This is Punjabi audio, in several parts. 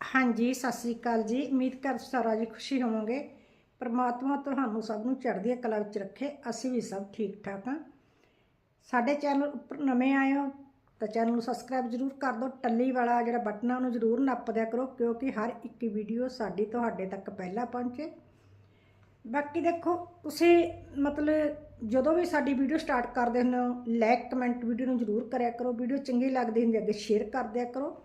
ਹਾਂਜੀ, ਸਤਿ ਸ੍ਰੀ ਅਕਾਲ ਜੀ। ਉਮੀਦ ਕਰ ਸਾਰਾ ਜੀ ਖੁਸ਼ੀ ਹੋਵੋਗੇ। ਪਰਮਾਤਮਾ ਤੁਹਾਨੂੰ ਸਭ ਨੂੰ ਚੜ੍ਹਦੀ ਕਲਾ ਵਿੱਚ ਰੱਖੇ। ਅਸੀਂ ਵੀ ਸਭ ਠੀਕ ਠਾਕ ਹਾਂ। ਸਾਡੇ ਚੈਨਲ ਉੱਪਰ ਨਵੇਂ ਆਏ ਹੋ ਤਾਂ ਚੈਨਲ ਨੂੰ ਸਬਸਕ੍ਰਾਈਬ ਜ਼ਰੂਰ ਕਰ ਦਿਓ। ਟੱਲੀ ਵਾਲਾ ਜਿਹੜਾ ਬਟਨ ਆ, ਉਹਨੂੰ ਜ਼ਰੂਰ ਨੱਪ ਦਿਆ ਕਰੋ ਕਿਉਂਕਿ ਹਰ ਇੱਕ ਵੀਡੀਓ ਸਾਡੀ ਤੁਹਾਡੇ ਤੱਕ ਪਹਿਲਾਂ ਪਹੁੰਚੇ। ਬਾਕੀ ਦੇਖੋ, ਤੁਸੀਂ ਮਤਲਬ ਜਦੋਂ ਵੀ ਸਾਡੀ ਵੀਡੀਓ ਸਟਾਰਟ ਕਰਦੇ ਹੁੰਦੇ ਹੋ ਲਾਈਕ ਕਮੈਂਟ ਵੀਡੀਓ ਨੂੰ ਜ਼ਰੂਰ ਕਰਿਆ ਕਰੋ। ਵੀਡੀਓ ਚੰਗੀ ਲੱਗਦੀ ਹੁੰਦੀ ਅੱਗੇ ਸ਼ੇਅਰ ਕਰ ਦਿਆ ਕਰੋ।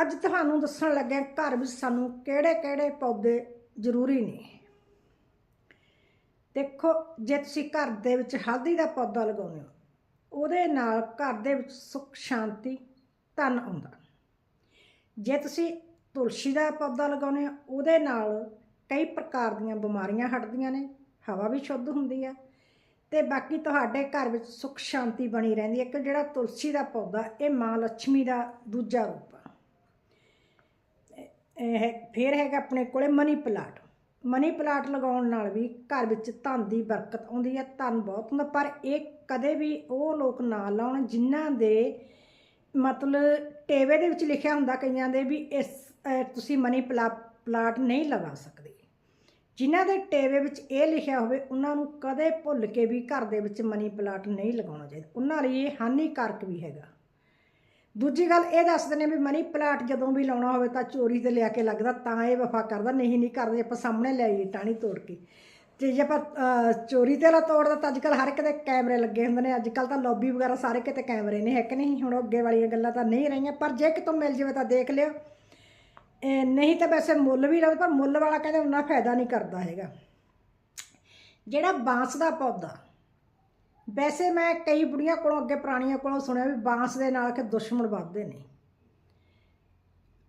ਅੱਜ ਤੁਹਾਨੂੰ ਦੱਸਣ ਲੱਗਿਆ ਘਰ ਵਿੱਚ ਸਾਨੂੰ ਕਿਹੜੇ-ਕਿਹੜੇ ਪੌਦੇ ਜ਼ਰੂਰੀ ਨੇ। ਦੇਖੋ, ਜੇ ਤੁਸੀਂ ਘਰ ਦੇ ਵਿੱਚ ਹਲਦੀ ਦਾ ਪੌਦਾ ਲਗਾਉਂਦੇ ਹੋ, ਉਹਦੇ ਨਾਲ ਘਰ ਦੇ ਵਿੱਚ ਸੁੱਖ, ਸ਼ਾਂਤੀ, ਧਨ ਆਉਂਦਾ ਜੇ ਤੁਸੀਂ ਤੁਲਸੀ ਦਾ ਪੌਦਾ ਲਗਾਉਂਦੇ ਹੋ, ਉਹਦੇ ਨਾਲ ਕਈ ਪ੍ਰਕਾਰ ਦੀਆਂ ਬਿਮਾਰੀਆਂ ਹਟਦੀਆਂ ਨੇ, ਹਵਾ ਵੀ ਸ਼ੁੱਧ ਹੁੰਦੀ ਆ ਤੇ ਬਾਕੀ ਤੁਹਾਡੇ ਘਰ ਵਿੱਚ ਸੁੱਖ, ਸ਼ਾਂਤੀ ਬਣੀ ਰਹਿੰਦੀ ਹੈ। ਕਿ ਜਿਹੜਾ ਤੁਲਸੀ ਦਾ ਪੌਦਾ, ਇਹ ਮਾਂ ਲక్ష్ਮੀ ਦਾ ਦੂਜਾ ਰੂਪ ਹੈ ਫਿਰ ਹੈਗਾ ਆਪਣੇ ਕੋਲੇ ਮਨੀ ਪਲਾਟ ਮਨੀ ਪਲਾਟ ਲਗਾਉਣ ਨਾਲ ਵੀ ਘਰ ਵਿੱਚ ਧਨ ਦੀ ਬਰਕਤ ਆਉਂਦੀ ਹੈ, ਧਨ ਬਹੁਤ ਹੁੰਦਾ, ਪਰ ਇਹ ਕਦੇ ਵੀ ਉਹ ਲੋਕ ਨਾ ਲਾਉਣ ਜਿਨ੍ਹਾਂ ਦੇ ਮਤਲਬ ਟੇਵੇ ਦੇ ਵਿੱਚ ਲਿਖਿਆ ਹੁੰਦਾ ਕਈਆਂ ਦੇ ਵੀ ਇਸ ਤੁਸੀਂ ਮਨੀ ਪਲਾ ਪਲਾਟ ਨਹੀਂ ਲਗਾ ਸਕਦੇ। ਜਿਨ੍ਹਾਂ ਦੇ ਟੇਵੇ ਵਿੱਚ ਇਹ ਲਿਖਿਆ ਹੋਵੇ, ਉਹਨਾਂ ਨੂੰ ਕਦੇ ਭੁੱਲ ਕੇ ਵੀ ਘਰ ਦੇ ਵਿੱਚ ਮਨੀ ਪਲਾਟ ਨਹੀਂ ਲਗਾਉਣਾ ਚਾਹੀਦਾ। ਉਹਨਾਂ ਲਈ ਇਹ ਹਾਨੀਕਾਰਕ ਵੀ ਹੈਗਾ। ਦੂਜੀ ਗੱਲ ਇਹ ਦੱਸਦੇ ਨੇ ਵੀ ਮਨੀ ਪਲਾਟ ਜਦੋਂ ਵੀ ਲਾਉਣਾ ਹੋਵੇ ਤਾਂ ਚੋਰੀ ਤੇ ਲਿਆ ਕੇ ਲੱਗਦਾ, ਤਾਂ ਇਹ ਵਫਾ ਕਰਦਾ, ਨਹੀਂ ਨਹੀਂ ਕਰਦੇ, ਆਪਾਂ ਸਾਹਮਣੇ ਲੈ ਆਈਏ ਟਾਣੀ ਤੋੜ ਕੇ। ਤੇ ਜੇ ਆਪਾਂ ਚੋਰੀ ਤੇ ਲਾ ਤੋੜਦਾ ਤਾਂ ਅੱਜ ਅੱਜਕੱਲ ਹਰ ਇੱਕ ਦੇ ਕੈਮਰੇ ਲੱਗੇ ਹੁੰਦੇ ਨੇ ਅੱਜ ਅੱਜਕੱਲ ਤਾਂ ਲੌਬੀ ਵਗੈਰਾ ਸਾਰੇ ਕਿਤੇ ਕੈਮਰੇ ਨੇ, ਹੈ ਕਿ ਨਹੀਂ? ਹੁਣ ਅੱਗੇ ਵਾਲੀਆਂ ਗੱਲਾਂ ਤਾਂ ਨਹੀਂ ਰਹੀਆਂ, ਪਰ ਜੇ ਕਿਤੋਂ ਮਿਲ ਜਾਵੇ ਤਾਂ ਦੇਖ ਲਿਓ। ਨਹੀਂ ਤਾਂ ਵੈਸੇ ਮੁੱਲ ਵੀ ਲੱਗਦਾ ਪਰ ਮੁੱਲ ਵਾਲਾ ਕਹਿੰਦੇ ਉਹਨਾਂ ਫਾਇਦਾ ਨਹੀਂ ਕਰਦਾ ਹੈਗਾ। ਜਿਹੜਾ ਬਾਂਸ ਦਾ ਪੌਦਾ ਵੈਸੇ ਮੈਂ ਕਈ ਬੁੜੀਆਂ ਕੋਲੋਂ, ਅੱਗੇ ਪੁਰਾਣੀਆਂ ਕੋਲੋਂ ਸੁਣਿਆ ਵੀ ਬਾਂਸ ਦੇ ਨਾਲ ਕਿ ਦੁਸ਼ਮਣ ਵੱਧਦੇ ਨੇ।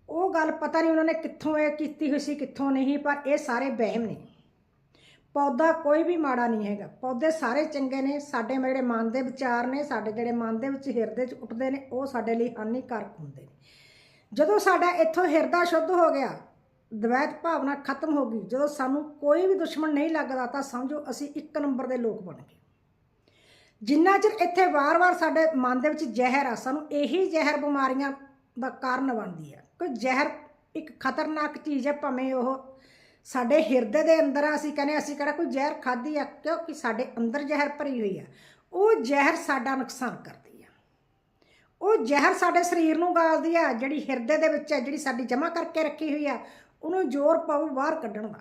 ਉਹ ਗੱਲ ਪਤਾ ਨਹੀਂ ਉਹਨਾਂ ਨੇ ਕਿੱਥੋਂ ਇਹ ਕੀਤੀ ਹੋਈ ਸੀ, ਕਿੱਥੋਂ ਨਹੀਂ, ਪਰ ਇਹ ਸਾਰੇ ਵਹਿਮ ਨੇ। ਪੌਦਾ ਕੋਈ ਵੀ ਮਾੜਾ ਨਹੀਂ ਹੈਗਾ। ਪੌਦੇ ਸਾਰੇ ਚੰਗੇ ਨੇ, ਸਾਡੇ ਜਿਹੜੇ ਮਨ ਦੇ ਵਿਚਾਰ ਨੇ, ਸਾਡੇ ਜਿਹੜੇ ਮਨ ਦੇ ਵਿੱਚ ਹਿਰਦੇ 'ਚ ਉੱਠਦੇ ਨੇ, ਉਹ ਸਾਡੇ ਲਈ ਹਾਨੀਕਾਰਕ ਹੁੰਦੇ ਨੇ। ਜਦੋਂ ਸਾਡਾ ਇੱਥੋਂ ਹਿਰਦਾ ਸ਼ੁੱਧ ਹੋ ਗਿਆ, ਦਵੈਤ ਭਾਵਨਾ ਖਤਮ ਹੋ ਗਈ, ਜਦੋਂ ਸਾਨੂੰ ਕੋਈ ਵੀ ਦੁਸ਼ਮਣ ਨਹੀਂ ਲੱਗਦਾ, ਤਾਂ ਸਮਝੋ ਅਸੀਂ ਇੱਕ ਨੰਬਰ ਦੇ ਲੋਕ ਬਣ ਗਏ। ਜਿੰਨਾ ਚਿਰ ਇੱਥੇ ਵਾਰ-ਵਾਰ ਸਾਡੇ ਮਨ ਦੇ ਵਿੱਚ ਜ਼ਹਿਰ ਆ, ਸਾਨੂੰ ਇਹੀ ਜ਼ਹਿਰ ਬਿਮਾਰੀਆਂ ਦਾ ਕਾਰਨ ਬਣਦੀ ਹੈ ਕੋਈ ਜ਼ਹਿਰ ਇੱਕ ਖਤਰਨਾਕ ਚੀਜ਼ ਹੈ, ਭਾਵੇਂ ਉਹ ਸਾਡੇ ਹਿਰਦੇ ਦੇ ਅੰਦਰ ਅਸੀਂ ਕਹਿੰਦੇ ਅਸੀਂ ਕਿਹੜਾ ਕੋਈ ਜ਼ਹਿਰ ਖਾਧੀ ਆ, ਕਿਉਂਕਿ ਸਾਡੇ ਅੰਦਰ ਜ਼ਹਿਰ ਭਰੀ ਹੋਈ ਆ। ਉਹ ਜ਼ਹਿਰ ਸਾਡਾ ਨੁਕਸਾਨ ਕਰਦੀ ਆ। ਉਹ ਜ਼ਹਿਰ ਸਾਡੇ ਸਰੀਰ ਨੂੰ ਗਾਲਦੀ ਆ, ਜਿਹੜੀ ਹਿਰਦੇ ਦੇ ਵਿੱਚ ਹੈ ਜਿਹੜੀ ਸਾਡੀ ਜਮ੍ਹਾਂ ਕਰਕੇ ਰੱਖੀ ਹੋਈ ਆ, ਉਹਨੂੰ ਜ਼ੋਰ ਪਾਉ ਬਾਹਰ ਕੱਢਣ ਦਾ।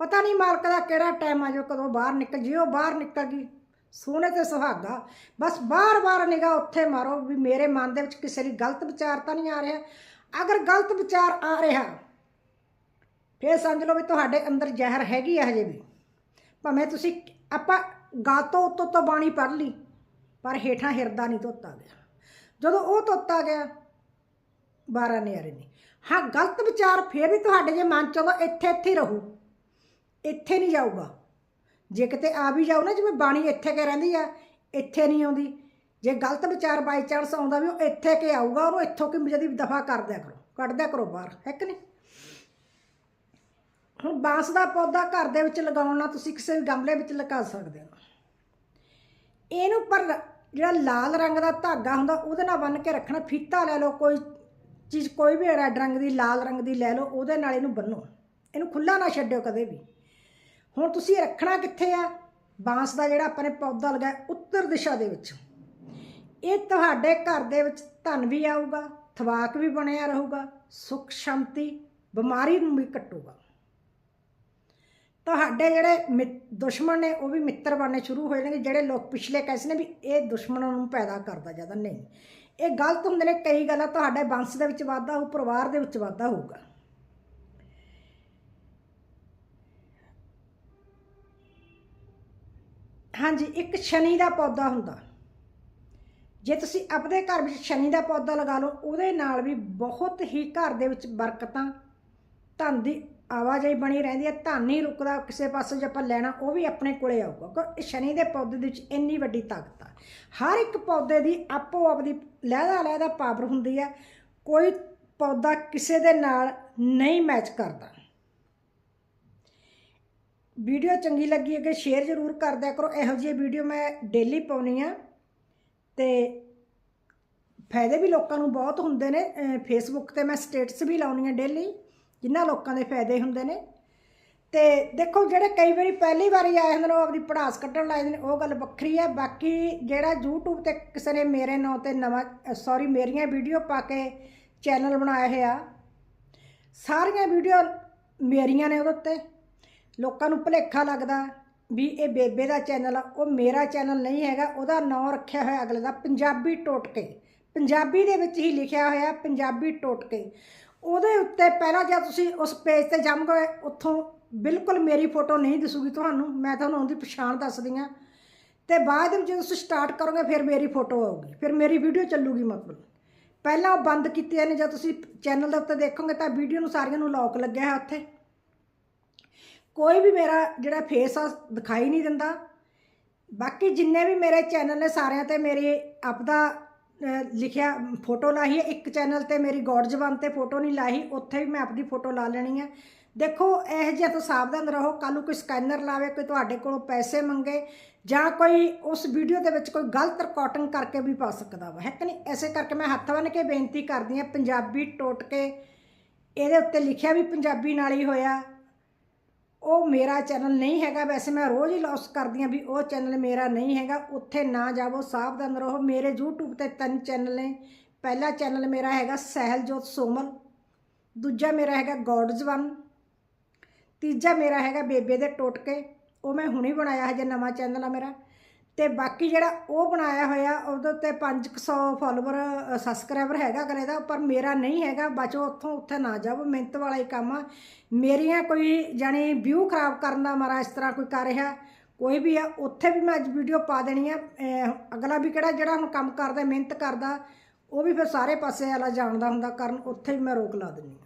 ਪਤਾ ਨਹੀਂ ਮਾਲਕ ਦਾ ਕਿਹੜਾ ਟਾਈਮ ਆ, ਜੋ ਕਦੋਂ ਬਾਹਰ ਨਿਕਲ ਜਿਓ ਬਾਹਰ ਨਿਕਲ ਗਈ। ਸੋਹਣੇ ਤੇ ਸੁਹਾਗਾ ਬਸ ਬਾਰ-ਬਾਰ ਨਿਗਾਹ ਉੱਥੇ ਮਾਰੋ ਵੀ ਮੇਰੇ ਮਨ ਦੇ ਵਿੱਚ ਕਿਸੇ ਦੀ ਗਲਤ ਵਿਚਾਰ ਤਾਂ ਨਹੀਂ ਆ ਰਿਹਾ। ਅਗਰ ਗਲਤ ਵਿਚਾਰ ਆ ਰਿਹਾ, ਫੇਰ ਸਮਝ ਲਓ ਵੀ ਤੁਹਾਡੇ ਅੰਦਰ ਜ਼ਹਿਰ ਹੈਗੀ ਆ ਹਜੇ ਵੀ। ਭਾਵੇਂ ਤੁਸੀਂ ਆਪਾਂ ਗਾਤੋਂ ਉੱਤੋਂ ਤੋਂ ਬਾਣੀ ਪੜ੍ਹ ਲਈ, ਪਰ ਹੇਠਾਂ ਹਿਰਦਾ ਨਹੀਂ ਧੋਤਾ ਗਿਆ। ਜਦੋਂ ਉਹ ਧੋਤਾ ਗਿਆ 12 ਨਿਆਰੇ ਨੇ। ਹਾਂ, ਗਲਤ ਵਿਚਾਰ ਫੇਰ ਵੀ ਤੁਹਾਡੇ ਜੇ ਮਨ ਚ ਆਉਂਦਾ ਇੱਥੇ ਇੱਥੇ ਰਹੂ। ਇੱਥੇ ਨਹੀਂ ਜਾਊਗਾ। ਜੇ ਕਿਤੇ ਆ ਵੀ ਜਾਓ ਨਾ, ਜਿਵੇਂ ਬਾਣੀ ਇੱਥੇ ਕੇ ਰਹਿੰਦੀ ਆ, ਇੱਥੇ ਨਹੀਂ ਆਉਂਦੀ। ਜੇ ਗਲਤ ਵਿਚਾਰ ਬਾਈ ਚਾਂਸ ਆਉਂਦਾ ਵੀ ਉਹ ਇੱਥੇ ਕੇ ਆਊਗਾ, ਉਹਨੂੰ ਇੱਥੋਂ ਕਿ ਜਦੀ ਦਫਾ ਕਰ ਦਿਆ ਕਰੋ, ਕੱਢ ਦਿਆ ਕਰੋ ਬਾਹਰ, ਹੈ ਕਿ ਨਹੀਂ? ਹੁਣ ਬਾਂਸ ਦਾ ਪੌਦਾ ਘਰ ਦੇ ਵਿੱਚ ਲਗਾਉਣ ਨਾਲ ਤੁਸੀਂ ਕਿਸੇ ਵੀ ਗਮਲੇ ਵਿੱਚ ਲਗਾ ਸਕਦੇ ਹੋ। ਇਹਨੂੰ ਪਰ ਜਿਹੜਾ ਲਾਲ ਰੰਗ ਦਾ ਧਾਗਾ ਹੁੰਦਾ, ਉਹਦੇ ਨਾਲ ਬੰਨ ਕੇ ਰੱਖਣਾ, ਫੀਤਾ ਲੈ ਲਓ, ਕੋਈ ਚੀਜ਼, ਕੋਈ ਵੀ ਰੈੱਡ ਰੰਗ ਦੀ, ਲਾਲ ਰੰਗ ਦੀ ਲੈ ਲਓ, ਉਹਦੇ ਨਾਲ ਇਹਨੂੰ ਬੰਨੋ ਇਹਨੂੰ ਖੁੱਲਾ ਨਾ ਛੱਡਿਓ ਕਦੇ ਵੀ। ਹੁਣ ਤੁਸੀਂ ਰੱਖਣਾ ਕਿੱਥੇ ਆ? ਬਾਂਸ ਦਾ ਜਿਹੜਾ ਆਪਾਂ ਨੇ ਪੌਦਾ ਲਗਾਇਆ ਉੱਤਰ ਦਿਸ਼ਾ ਦੇ ਵਿੱਚ। ਇਹ ਤੁਹਾਡੇ ਘਰ ਦੇ ਵਿੱਚ ਧਨ ਵੀ ਆਊਗਾ, ਥਵਾਕ ਵੀ ਬਣਿਆ ਰਹੂਗਾ, ਸੁੱਖ, ਸ਼ਾਂਤੀ, ਬਿਮਾਰੀ ਨੂੰ ਵੀ ਕੱਟੂਗਾ ਤੁਹਾਡੇ ਜਿਹੜੇ ਮਿ- ਦੁਸ਼ਮਣ ਨੇ ਉਹ ਵੀ ਮਿੱਤਰ ਬਣਨੇ ਸ਼ੁਰੂ ਹੋ ਜਾਣਗੇ ਜਿਹੜੇ ਲੋਕ ਪਿਛਲੇ ਕਹਿੰਦੇ ਨੇ ਵੀ ਇਹ ਦੁਸ਼ਮਣਾਂ ਨੂੰ ਪੈਦਾ ਕਰਦਾ ਜ਼ਿਆਦਾ ਨਹੀਂ। ਇਹ ਗਲਤ ਹੁੰਦੇ ਨੇ, ਕਈ ਗੱਲਾਂ ਤੁਹਾਡੇ ਵੰਸ਼ ਦੇ ਵਿੱਚ ਵਾਧਾ ਹੋਊ, ਪਰਿਵਾਰ ਦੇ ਵਿੱਚ ਵਾਧਾ ਹੋਊਗਾ। ਹਾਂਜੀ, ਇੱਕ ਸ਼ਨੀ ਦਾ ਪੌਦਾ ਹੁੰਦਾ। ਜੇ ਤੁਸੀਂ ਆਪਣੇ ਘਰ ਵਿੱਚ ਸ਼ਨੀ ਦਾ ਪੌਦਾ ਲਗਾ ਲਓ, ਉਹਦੇ ਨਾਲ ਵੀ ਬਹੁਤ ਹੀ ਘਰ ਦੇ ਵਿੱਚ ਬਰਕਤਾਂ, ਧਨ ਦੀ ਆਵਾਜਾਈ ਬਣੀ ਰਹਿੰਦੀ ਹੈ। ਧਨ ਨਹੀਂ ਰੁਕਦਾ ਕਿਸੇ ਪਾਸੇ ਜੇ ਆਪਾਂ ਲੈਣਾ, ਉਹ ਵੀ ਆਪਣੇ ਕੋਲੇ ਆਊਗਾ। ਕਿਉਂਕਿ ਸ਼ਨੀ ਦੇ ਪੌਦੇ ਦੇ ਵਿੱਚ ਇੰਨੀ ਵੱਡੀ ਤਾਕਤ ਆ। ਹਰ ਇੱਕ ਪੌਦੇ ਦੀ ਆਪੋ ਆਪਦੀ ਲਹਿਦਾ ਲਹਿਦਾ ਪਾਵਰ ਹੁੰਦੀ ਹੈ। ਕੋਈ ਪੌਦਾ ਕਿਸੇ ਦੇ ਨਾਲ ਨਹੀਂ ਮੈਚ ਕਰਦਾ। ਵੀਡੀਓ ਚੰਗੀ ਲੱਗੀ ਹੈ ਸ਼ੇਅਰ ਜ਼ਰੂਰ ਕਰ ਦਿਆ ਕਰੋ। ਇਹੋ ਜਿਹੀ ਵੀਡੀਓ ਮੈਂ ਡੇਲੀ ਪਾਉਣੀ ਆ ਤੇ ਫਾਇਦੇ ਵੀ ਲੋਕਾਂ ਨੂੰ ਬਹੁਤ ਹੁੰਦੇ ਨੇ। ਫੇਸਬੁੱਕ ਤੇ ਮੈਂ ਸਟੇਟਸ ਵੀ ਲਾਉਣੀ ਆ ਡੇਲੀ ਜਿਨ੍ਹਾਂ ਲੋਕਾਂ ਦੇ ਫਾਇਦੇ ਹੁੰਦੇ ਨੇ। ਤੇ ਦੇਖੋ ਜਿਹੜੇ ਕਈ ਵਾਰੀ ਪਹਿਲੀ ਵਾਰੀ ਆਏ ਹੁੰਦੇ ਨੇ, ਉਹ ਆਪਦੀ ਪੜਾਸ ਕੱਢਣ ਲਾਏ ਨੇ, ਉਹ ਗੱਲ ਵੱਖਰੀ ਹੈ ਬਾਕੀ ਜਿਹੜਾ YouTube ਤੇ ਕਿਸੇ ਨੇ ਮੇਰੇ ਨਾਂ ਤੇ ਨਵਾਂ ਸੌਰੀ ਮੇਰੀਆਂ ਵੀਡੀਓ ਪਾ ਕੇ ਚੈਨਲ ਬਣਾਇਆ ਹੋਇਆ ਸਾਰੀਆਂ ਵੀਡੀਓ ਮੇਰੀਆਂ ਨੇ ਉਹਦੇ ਉੱਤੇ। ਲੋਕਾਂ ਨੂੰ ਭੁਲੇਖਾ ਲੱਗਦਾ ਵੀ ਇਹ ਬੇਬੇ ਦਾ ਚੈਨਲ ਆ, ਉਹ ਮੇਰਾ ਚੈਨਲ ਨਹੀਂ ਹੈਗਾ, ਉਹਦਾ ਨਾਂ ਰੱਖਿਆ ਹੋਇਆ ਅਗਲੇ ਦਾ ਪੰਜਾਬੀ ਟੋਟਕੇ। ਪੰਜਾਬੀ ਦੇ ਵਿੱਚ ਹੀ ਲਿਖਿਆ ਹੋਇਆ ਪੰਜਾਬੀ ਟੋਟਕੇ। ਉਹਦੇ ਉੱਤੇ ਪਹਿਲਾਂ ਜਦ ਤੁਸੀਂ ਉਸ ਪੇਜ ਤੇ ਜਾਓਗੇ ਉੱਥੋਂ ਬਿਲਕੁਲ ਮੇਰੀ ਫੋਟੋ ਨਹੀਂ ਦਿਸੂਗੀ ਤੁਹਾਨੂੰ, ਮੈਂ ਤੁਹਾਨੂੰ ਉਹਦੀ ਪਛਾਣ ਦੱਸਦੀ ਹਾਂ। ਤੇ ਬਾਅਦ ਵਿੱਚ ਜਦੋਂ ਤੁਸੀਂ ਸਟਾਰਟ ਕਰੋਗੇ, ਫਿਰ ਮੇਰੀ ਫੋਟੋ ਆਊਗੀ, ਫਿਰ ਮੇਰੀ ਵੀਡੀਓ ਚੱਲੂਗੀ ਮਤਲਬ। ਪਹਿਲਾਂ ਉਹ ਬੰਦ ਕੀਤੀਆਂ ਨੇ, ਜਦ ਤੁਸੀਂ ਚੈਨਲ ਦੇ ਉੱਤੇ ਦੇਖੋਗੇ ਤਾਂ ਵੀਡੀਓ ਨੂੰ ਸਾਰੀਆਂ ਨੂੰ ਲੌਕ ਲੱਗਿਆ ਹੈ ਉੱਥੇ। ਕੋਈ ਵੀ ਮੇਰਾ ਜਿਹੜਾ ਫੇਸ ਆ, ਦਿਖਾਈ ਨਹੀਂ ਦਿੰਦਾ। ਬਾਕੀ ਜਿੰਨੇ ਵੀ ਮੇਰੇ ਚੈਨਲ ਨੇ ਸਾਰਿਆਂ ਤੇ ਮੇਰੀ ਆਪਦਾ ਲਿਖਿਆ ਫੋਟੋ ਲਾਈ ਹੈ। ਇੱਕ ਚੈਨਲ ਤੇ ਮੇਰੀ ਗੋਡ ਜਵਾਨ ਤੇ ਫੋਟੋ ਨਹੀਂ ਲਾਈ ਉੱਥੇ ਵੀ ਮੈਂ ਆਪਣੀ ਫੋਟੋ ਲਾ ਲੈਣੀ ਹੈ। ਦੇਖੋ, ਇਹ ਜਿਹਾ ਤੋਂ ਸਾਵਧਾਨ ਰਹੋ। ਕੱਲ ਨੂੰ ਕੋਈ ਸਕੈਨਰ ਲਾਵੇ, ਕੋਈ ਤੁਹਾਡੇ ਕੋਲੋਂ ਪੈਸੇ ਮੰਗੇ, ਜਾਂ ਕੋਈ ਉਸ ਵੀਡੀਓ ਦੇ ਵਿੱਚ ਕੋਈ ਗਲਤ ਰਿਕਾਰਡਿੰਗ ਕਰਕੇ ਵੀ ਪਾ ਸਕਦਾ ਵਾ। ਹੈ ਕਿ ਨਹੀਂ? ਐਸੇ ਕਰਕੇ ਮੈਂ ਹੱਥ ਬੰਨ੍ਹ ਕੇ ਬੇਨਤੀ ਕਰਦੀ ਹਾਂ, ਪੰਜਾਬੀ ਟੋਟਕੇ ਇਹਦੇ ਉੱਤੇ ਲਿਖਿਆ ਵੀ ਪੰਜਾਬੀ ਨਾਲ ਹੀ ਹੋਇਆ। ਉਹ ਮੇਰਾ ਚੈਨਲ ਨਹੀਂ ਹੈਗਾ, ਵੈਸੇ ਮੈਂ ਰੋਜ਼ ਹੀ ਲੌਸ ਕਰਦੀ ਹਾਂ ਵੀ ਉਹ ਚੈਨਲ ਮੇਰਾ ਨਹੀਂ ਹੈਗਾ, ਉੱਥੇ ਨਾ ਜਾਵੋ, ਸਾਵਧਾਨ ਰਹੋ। ਮੇਰੇ YouTube ਤੇ ਤਿੰਨ ਚੈਨਲ ਨੇ। ਪਹਿਲਾ ਚੈਨਲ ਮੇਰਾ ਹੈਗਾ ਸਹਿਲਜੋਤ ਸੋਮਲ, ਦੂਜਾ ਮੇਰਾ ਹੈਗਾ ਗੋਡਜ਼ ਵਨ ਤੀਜਾ ਮੇਰਾ ਹੈਗਾ ਬੇਬੇ ਦੇ ਟੋਟਕੇ। ਉਹ ਮੈਂ ਹੁਣੇ ਬਣਾਇਆ ਹਜੇ ਨਵਾਂ ਚੈਨਲ ਆ ਮੇਰਾ। ਤੇ ਬਾਕੀ ਜਿਹੜਾ ਉਹ ਬਣਾਇਆ ਹੋਇਆ, ਉਹਦੇ ਉੱਤੇ 500 ਫਾਲੋਵਰ ਸਬਸਕ੍ਰਾਈਬਰ ਹੈਗਾ ਅਗਲੇ ਦਾ, ਪਰ ਮੇਰਾ ਨਹੀਂ ਹੈਗਾ ਬਚੋ ਉੱਥੋਂ ਉੱਥੇ ਨਾ ਜਾਵੋ ਮਿਹਨਤ ਵਾਲਾ ਹੀ ਕੰਮ ਆ। ਮੇਰੀਆਂ ਕੋਈ ਜਾਣੀ ਵਿਊ ਖਰਾਬ ਕਰਨ ਦਾ ਮਾਰਾ ਇਸ ਤਰ੍ਹਾਂ ਕੋਈ ਕਰ ਰਿਹਾ, ਕੋਈ ਵੀ ਆ, ਉੱਥੇ ਵੀ ਮੈਂ ਅੱਜ ਵੀਡੀਓ ਪਾ ਦੇਣੀ ਆ ਅਗਲਾ ਵੀ ਕਿਹੜਾ ਜਿਹੜਾ ਹੁਣ ਕੰਮ ਕਰਦਾ, ਮਿਹਨਤ ਕਰਦਾ, ਉਹ ਵੀ ਫਿਰ ਸਾਰੇ ਪਾਸੇ ਵਾਲਾ ਜਾਣਦਾ ਹੁੰਦਾ, ਕਰਨ ਉੱਥੇ ਵੀ ਮੈਂ ਰੋਕ ਲਾ ਦਿੰਦੀ ਹਾਂ